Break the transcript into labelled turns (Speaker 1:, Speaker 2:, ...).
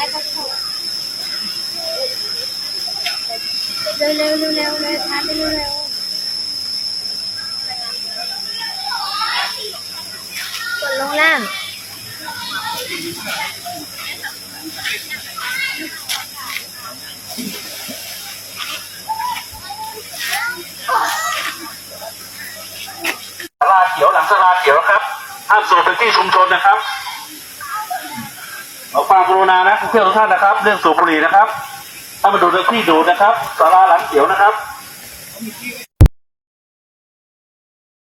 Speaker 1: ายเขถูกเร็วเร็วเร็วเลยพาไปเร็วกดลงล่าง
Speaker 2: สลาเขียวหลังสลาเขียวครับห้ามสูบเป็นที่ชุมชนนะครับ เอาความกรุณานะเพื่อนทุกท่านนะครับ เรื่องสูบบุหรี่นะครับ ถ้ามาดูในที่ดูนะครับสาราหลังเขียวนะครับ